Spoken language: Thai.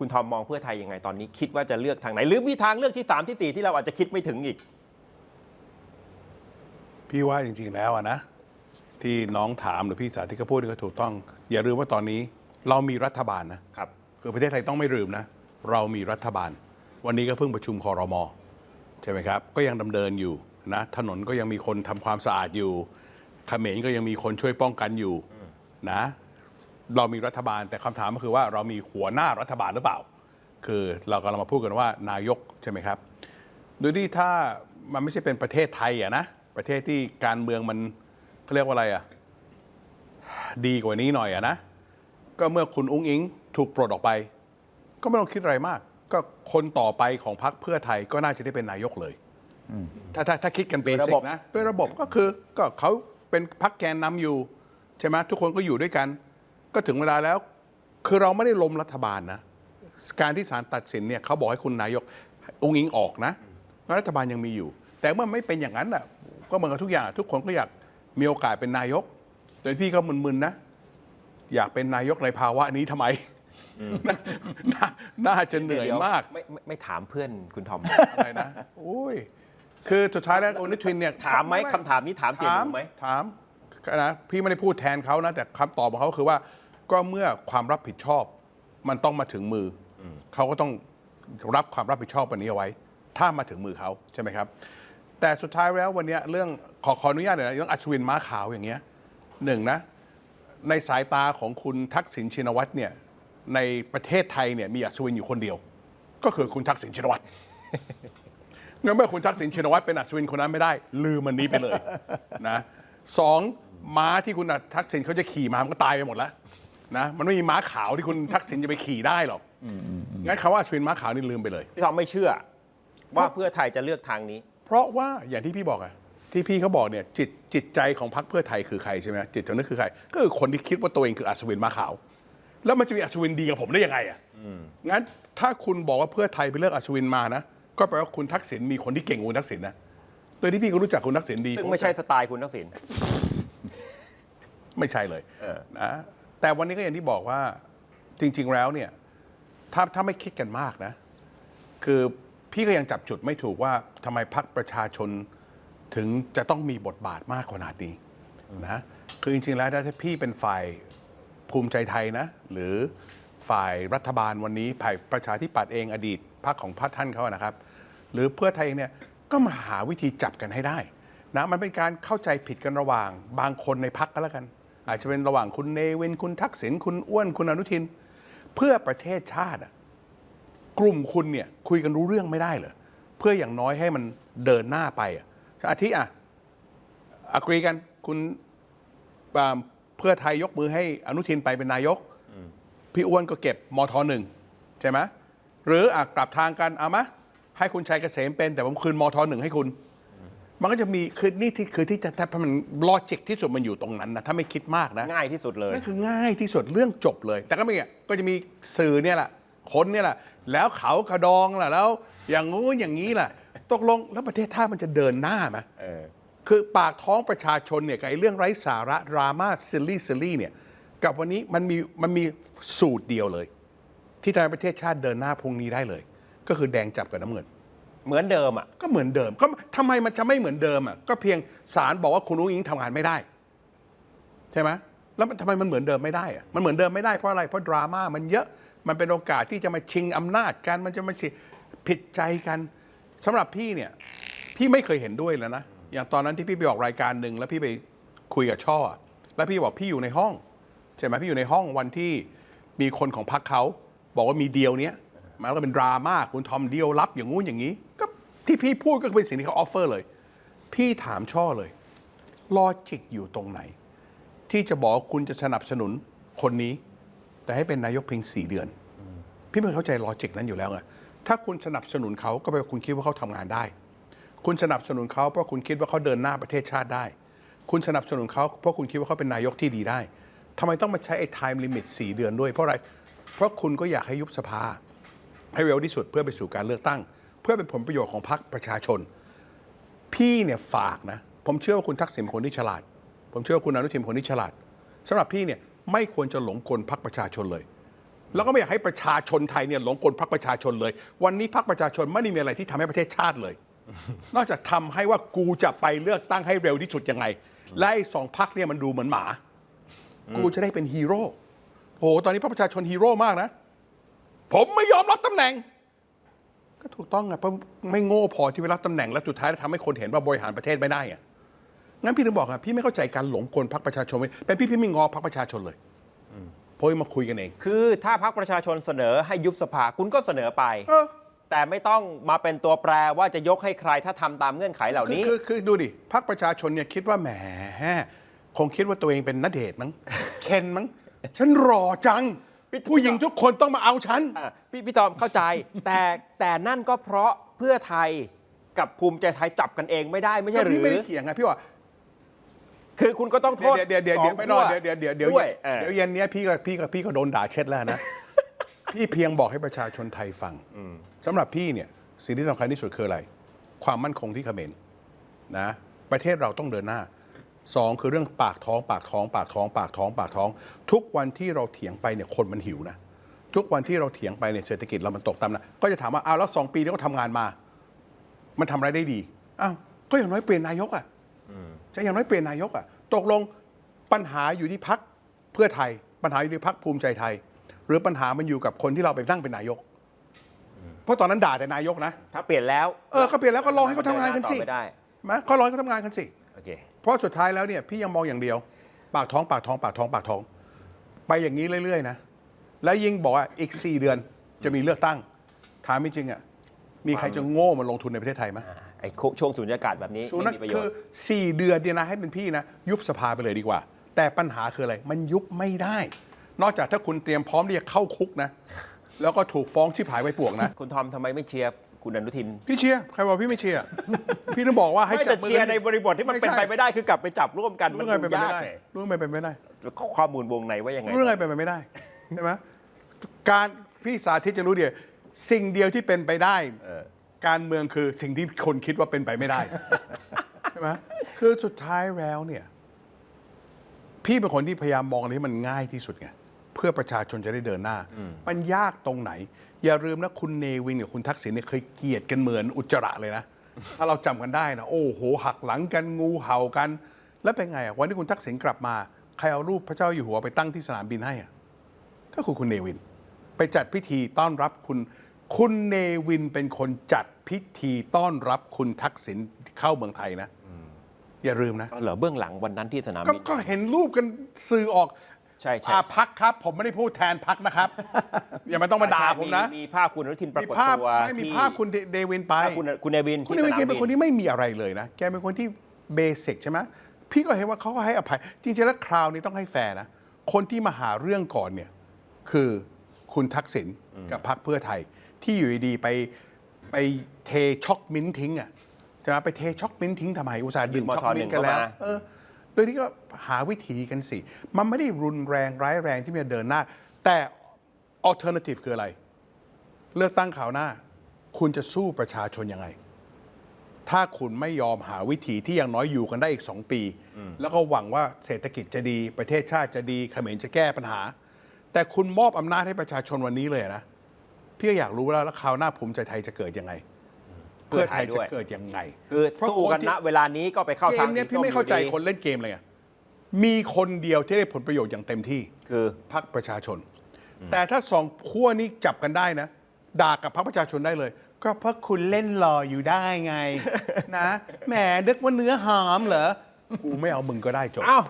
คุณทอมมองเพื่อไทยยังไงตอนนี้ คิดว่าจะเลือกทางไหน หรือมีทางเลือกที่ 3 ที่ 4 ที่เราอาจจะคิดไม่ถึงอีก พี่ว่าจริง ๆ แล้วอะนะ ที่น้องถามหรือพี่สาธิตก็พูดนี่ก็ถูกต้อง อย่าลืมว่าตอนนี้เรามีรัฐบาลนะครับ คือประเทศไทยต้องไม่ลืมนะ เรามีรัฐบาล วันนี้ก็เพิ่งประชุมคอรมอใช่ไหมครับ ก็ยังดำเนินอยู่นะถนนก็ยังมีคนทำความสะอาดอยู่เขมรก็ยังมีคนช่วยป้องกันอยู่นะ เรามีรัฐบาลแต่คำถามก็คือว่าเรามีหัวหน้ารัฐบาลหรือเปล่า คือเรากำลังมาพูดกันว่านายกใช่ไหมครับโดยที่ถ้ามันไม่ใช่เป็นประเทศไทยอะนะประเทศที่การเมืองมันเขาเรียกว่าอะไรอะดีกว่านี้หน่อยอะนะก็เมื่อคุณอุ้งอิงถูกปลดออกไป ก็ไม่ต้องคิดอะไรมาก ก็คนต่อไปของพรรคเพื่อไทยก็น่าจะได้เป็นนายกเลยถ้าถ้าถ้าคิดกันเบโดยระสิบกบนะด้วยระบบก็คือก็เขาเป็นพรรคแกนนำอยู่ใช่ไหมทุกคนก็อยู่ด้วยกัน ก็ถึงเวลาแล้วคือเราไม่ได้ล้มรัฐบาลนะ การที่ศาลตัดสินเนี่ยเขาบอกให้คุณนายกองค์อิงออกนะแล้วรัฐบาลยังมีอยู่ แต่เมื่อไม่เป็นอย่างนั้นอะก็เหมือนกับทุกอย่าง ทุกคนก็อยากมีโอกาสเป็นนายก โดยพี่ก็มึนๆนะ อยากเป็นนายกในภาวะนี้ทำไมนานาน่าจะเหนื่อยดี๋วมากไม่ไม่ไม่ถามเพื่อนคุณทอมอะไรนะโอ้ยคือสุดท้ายแล้วโอนิทวินเนี่ยถามไหมคำถามนี้ถามเสียหถามนูไหมถามนะพี่ไม่ได้พูดแทนเขานะ แต่คำตอบของเขาคือว่า ก็เมื่อความรับผิดชอบ มันต้องมาถึงมืออเขาก็ต้องรับความรับผิดชอบวันนี้เอาไว้ ถ้ามาถึงมือเขาใช่ไหมครับ แต่สุดท้ายแล้ววันนี้เรื่องขอขออนุญาตหน่อยนะเรื่องอัศวินม้าขาวอย่างเงี้ยหนึ่งนะ ในสายตาของคุณทักษิณชินวัตรเนี่ยในประเทศไทยเนี่ยมีอัศวินอยู่คนเดียว ก็คือคุณทักษิณชินวัตรงั้นเมื่อคุณทักษิณชินวัตรเป็นอัศวินคนนั้นไม่ได้ ลืมมันนี้ไปเลยนะสองม้าที่คุณทักษิณเขาจะขี่มามันก็ตายไปหมดแล้ว นะมันไม่มีม้าขาวที่คุณทักษิณจะไปขี่ได้หรอกงั้นคำว่าอัศวินม้าขาวนี่ลืมไปเลย พี่ทอมไม่เชื่อ ว่าเพื่อไทยจะเลือกทางนี้ เพราะว่าอย่างที่พี่บอกอะที่พี่เขาบอกเนี่ยจิตจิตใจของพรรคเพื่อไทยคือใครใช่ไหมจิตสำนึกคือใคร ก็คือคนที่คิดว่าตัวเองคืออัศวินม้าขาว แล้วมันจะมีอัศวินดีกับผมได้ยังไงอะงั้นถ้าคุณบอกว่าเพื่อไทยไปเลือกอัศวินมานะก็แปลว่าคุณทักษิณมีคนที่เก่งกว่าคุณทักษิณนะโดยที่พี่ก็รู้จักคุณทักษิณดีซึ่งไม่ใช่สไตล์คุณทักษิณไม่ใช่เลยเออนะ แต่วันนี้ก็อย่างที่บอกว่าจริง ๆ แล้วเนี่ยถ้าถ้าไม่คิดกันมากนะ คือพี่ก็ยังจับจุดไม่ถูกว่าทำไมพรรคประชาชนถึงจะต้องมีบทบาทมากขนาดนี้นะคือจริง ๆ แล้วถ้าพี่เป็นฝ่ายภูมิใจไทยนะ หรือฝ่ายรัฐบาลวันนี้ฝ่ายประชาธิปัตย์เองอดีตพรรคของพรรคท่านเขานะครับ หรือเพื่อไทยเนี่ยก็มาหาวิธีจับกันให้ได้นะมันเป็นการเข้าใจผิดกันระหว่างบางคนในพรรคก็แล้วกัน อาจจะเป็นระหว่างคุณเนวินคุณทักษิณคุณอ้วนคุณอนุทิน เพื่อประเทศชาติกลุ่มคุณเนี่ยคุยกันรู้เรื่องไม่ได้เหรอเพื่ออย่างน้อยให้มันเดินหน้าไปอะอาทิอะอกรีกันคุณเพื่อไทยยกมือให้อนุทินไปเป็นนายก พี่อ้วนก็เก็บมทหนึ่งใช่ไหมหรืออะกลับทางกันเอามะให้คุณชัยเกษมเป็นแต่ผมคืนมทหนึ่งให้คุณ มันก็จะมีคือนี่ที่คือที่จะถ้ามันลอจิกที่สุดมันอยู่ตรงนั้นนะถ้าไม่คิดมากนะง่ายที่สุดเลยนั่นคือง่ายที่สุดเรื่องจบเลย แต่ก็ไม่เงี้ยก็จะมีสื่อเนี่ยแหละคนเนี่ยแหละแล้วเขากระดองล่ะแล้ว อย่างงู้นอย่างนี้ล่ะ ตกลงแล้วประเทศท่ามันจะเดินหน้าไหมเออคือปากท้องประชาชนเนี่ยกับไอ้เรื่องไร้สาระดราม่าซิลลี่ซิลลี่เนี่ยกับวันนี้มันมีมันมีสูตรเดียวเลย ที่ทำให้ประเทศชาติเดินหน้าพรุ่งนี้ได้เลย ก็คือแดงจับกับน้ำเงิน เหมือนเดิมอะ ก็เหมือนเดิม ก็ทำไมมันจะไม่เหมือนเดิมอะก็เพียงศาลบอกว่าคุณอุ้งอิงทำงานไม่ได้ ใช่ไหมแล้วมันทำไมมันเหมือนเดิมไม่ได้อะมันเหมือนเดิมไม่ได้เพราะอะไรเพราะดราม่ามันเยอะมันเป็นโอกาสที่จะมาชิงอำนาจกันมันจะมาชิผิดใจกันสำหรับพี่เนี่ยพี่ไม่เคยเห็นด้วยแล้วนะอย่างตอนนั้นที่พี่ไปออกรายการหนึ่งแล้วพี่ไปคุยกับช่อ แล้วพี่บอกพี่อยู่ในห้องใช่ไหมพี่อยู่ในห้องวันที่มีคนของพรรคเขาบอกว่ามีเดียวเนี้ยมันก็เป็นดราม่าคุณทอมเดียวรับอย่างงู้นอย่างนี้ ที่พี่พูดก็เป็นสิ่งที่เขาออฟเฟอร์เลย พี่ถามช่อเลยลอจิกอยู่ตรงไหน ที่จะบอกคุณจะสนับสนุนคนนี้ แต่ให้เป็นนายกเพียงสี่เดือน พี่ไม่เข้าใจลอจิกนั้นอยู่แล้วไงถ้าคุณสนับสนุนเขาก็แปลว่าคุณคิดว่าเขาทำงานได้ คุณสนับสนุนเขาเพราะคุณคิดว่าเขาเดินหน้าประเทศชาติได้ คุณสนับสนุนเขาเพราะคุณคิดว่าเขาเป็นนายกที่ดีได้ทำไมต้องมาใช้ไอ้ time limit 4เดือนด้วยเพราะอะไร เพราะคุณก็อยากให้ยุบสภาให้เร็วที่สุดเพื่อไปสู่การเลือกตั้ง เพื่อเป็นผลประโยชน์ของพรรคประชาชน พี่เนี่ยฝากนะ ผมเชื่อว่าคุณทักษิณคนที่ฉลาด ผมเชื่อว่าคุณอนุทินคนที่ฉลาดสำหรับพี่เนี่ยไม่ควรจะหลงกลพรรคประชาชนเลย แล้วก็ไม่อยากให้ประชาชนไทยเนี่ยหลงกลพรรคประชาชนเลย วันนี้พรรคประชาชนไม่ได้มีอะไรที่ทำให้ประเทศชาติเลย นอกจากทำให้ว่ากูจะไปเลือกตั้งให้เร็วที่สุดยังไง และไอ้สองพรรคเนี่ยมันดูเหมือนหมา กูจะได้เป็นฮีโร่โหตอนนี้พรรคประชาชนฮีโร่มากนะ ผมไม่ยอมรับตำแหน่ง ก็ถูกต้องอะเพราะไม่โง่พอที่ไปรับตำแหน่งแล้วสุดท้ายทำให้คนเห็นว่าบริหารประเทศไม่ได้อะงั้นพี่ถึงบอกอะพี่ไม่เข้าใจการหลงกลพรรคประชาชนเลยเป็นพี่พี่ไม่งอพรรคประชาชนเลยเพราะมาคุยกันเอง คือถ้าพรรคประชาชนเสนอให้ยุบสภาคุณก็เสนอไปเออแต่ไม่ต้องมาเป็นตัวแปรว่าจะยกให้ใครถ้าทำตามเงื่อนไขเหล่านี้คือคือคือดูดิพรรคประชาชนเนี่ยคิดว่าแหมคงคิดว่าตัวเองเป็นนเดชน์มั้ง เคนมั้ง ฉันรอจังพี่ ผู้หญิงทุกคนต้องมาเอาฉัน อะพี่พี่ตอมเข้าใจ แต่แต่นั่นก็เพราะเพื่อไทยกับภูมิใจไทยจับกันเองไม่ได้ไม่ใช่หรืพี่อ ไม่ได้เถียงไงพี่ว่าคือคุณก็ต้องโทษเดี๋ยวเดี๋ยวเดี๋ยวเดี๋ยวไม่นอนเดี๋ยวเดี๋ยวเดี๋ยวเดี๋ยวด้วยเออเดี๋ยวเย็นเนี้ยพี่ก็พี่ก็พี่ก็โดนด่าเช็ดแล้วนะ พี่เพียงบอกให้ประชาชนไทยฟังสำหรับพี่เนี่ยสิ่งที่สำคัญที่สุดคืออะไร ความมั่นคงที่เขมรนะ ประเทศเราต้องเดินหน้า สองคือเรื่องปากท้องปากท้อง ปากท้อง ปากท้อง ปากท้อง ทุกวันที่เราเถียงไปเนี่ยคนมันหิวนะทุกวันที่เราเถียงไปเนี่ยเศรษฐกิจเรามันตกต่ำนะก็จะถามว่าอ้าวแล้วสองปีที่เขาทำงานมา มันทำอะไรได้ดีอ้าวก็อย่างน้อยเปลี่ยนนายกอะจะอย่างน้อยเปลี่ยนนายกอะตกลงปัญหาอยู่ที่พักเพื่อไทย ปัญหาอยู่ที่พักภูมิใจไทย หรือปัญหามันอยู่กับคนที่เราไปตั้งเป็นนายก เพราะตอนนั้นด่าแต่นายกนะถ้าเปลี่ยนแล้ว เออก็เปลี่ยนแล้วก็รอให้เขาทำงานกันสิต่อไม่ได้มาก็รอให้เขาทำงานกันสิ โอเคเพราะสุดท้ายแล้วเนี่ยพี่ยังมองอย่างเดียว ปากท้องปากท้องปากท้องปากท้อง ไปอย่างนี้เรื่อยๆนะแล้วยิ่งบอกว่าอีก 4 เดือนจะมีเลือกตั้งถามจริงๆอะมีใครจะโง่มาลงทุนในประเทศไทยไหมอ่าไอ้ช่วงสุญญากาศแบบนี้สูไม่นักมีประโยคืชอน์สี่เดือนเนี่ยนะให้เป็นพี่นะยุบสภาไปเลยดีกว่า แต่ปัญหาคืออะไร มันยุบไม่ได้ นอกจากถ้าคุณเตรียมพร้อมที่จะเข้าคุกนะ แล้วก็ถูกฟ้องชิบหายไปป่วงนะ คุณทอมทำไมไม่เชียร์ คุณอนุทินพี่เชียร์ใครบอกพี่ไม่เชียร์พี่ต้องบอกว่าให้ไม่จัแต่บมือเชียร์กัในบริบทที่มันเป็นไปไม่ได้คือกลับไปจับร่วมกันรู้มันไงดูเป็นไปยาไม่กได้ไงรู้ไงเป็นไปไม่ได้ข้อมูลวงในว่ายังไง รู้ไงเป็นไปไม่ได้ใช่ไหมการพี่สาธิตจะรู้เดียวสิ่งเดียวที่เป็นไปได้ เออ การเมืองคือสิ่งที่คนคิดว่าเป็นไปไม่ได้ ใช่ไหมคือสุดท้ายแล้วเนี่ย พี่เป็นคนที่พยายามมองอะไรที่มันง่ายที่สุดไงเพื่อประชาชนจะได้เดินหน้า มันยากตรงไหน อย่าลืมนะคุณเนวินกับคุณทักษิณเนี่ยเคยเกลียดกันเหมือนอุจจาระเลยนะ ถ้าเราจำกันได้นะโอ้โห หักหลังกันงูเห่ากัน แล้วเป็นไงอะวันที่คุณทักษิณกลับมา ใครเอารูปพระเจ้าอยู่หัวไปตั้งที่สนามบินให้อะก็คือคุณเนวิน ไปจัดพิธีต้อนรับคุณ คุณเนวินเป็นคนจัดพิธีต้อนรับคุณทักษิณเข้าเมืองไทยนะอย่าลืมนะก็เหรอเบื้องหลังวันนั้นที่สนามก็บินก็เห็นรูปกันสื่อออก ใช่ใช่ อ่าพักครับ ผมไม่ได้พูดแทนพักนะครับ อย่ามาต้องมาด่าผมนะ มีภาพคุณอนุทินปรามีกฏภาพตัวไม่มีที่ภาพคุณเดเดวินไป ภาพคุณคุณเนวินคุณที่เดสวินนามแกเป็นคนบินที่ไม่มีอะไรเลยนะ แกเป็นคนที่เบสิกใช่ไหมพี่ก็เห็นว่าเขาก็ให้อภัย จริงๆแล้วคราวนี้ต้องให้แฟร์นะ คนที่มาหาเรื่องก่อนเนี่ย คือคุณทักษิณกับพรรคเพื่อไทย ที่อยู่ดีๆไปไปเทช็อกมิ้นท์ทิ้งอะจะไปเทช็อกมิ้นท์ทิ้งทำไมอุตส่าห์ดื่มมช็อกทมิ้นท์กันแล้วหนึ่งเข้ามาเออ โดยที่ก็หาวิธีกันสิ มันไม่ได้รุนแรงร้ายแรงที่มันจะเดินหน้า แต่ alternative คืออะไร เลือกตั้งข่าวหน้า คุณจะสู้ประชาชนยังไง ถ้าคุณไม่ยอมหาวิธีที่อย่างน้อยอยู่กันได้อีกสองปี แล้วก็หวังว่าเศรษฐกิจจะดี ประเทศชาติจะดีเขมรจะแก้ปัญหา แต่คุณมอบอำนาจให้ประชาชนวันนี้เลยนะพี่ก็อยากรู้แล้วแล้วคราวหน้าภูมิใจไทยจะเกิดยังไง เพื่อไทยจะเกิดยังไง คือเพราะสู้คนกันที่ณเวลานี้ก็ไปเข้าเกทางมเนี้ยสีพี่ส้ไม่เข้าใจอยู่ดีคนเล่นเกมเลยอะมีคนเดียวที่ได้ผลประโยชน์อย่างเต็มที่ คือพรรคประชาชน แต่ถ้าสองขั้วนี้จับกันได้นะด่ากับพรรคประชาชนได้เลย ก็เพราะคุณเล่นหล่ออยู่ได้ไง นะแหมนึกว่าเนื้อหอมเหรอกูไม่เอามึงก็ได้จบอ้าว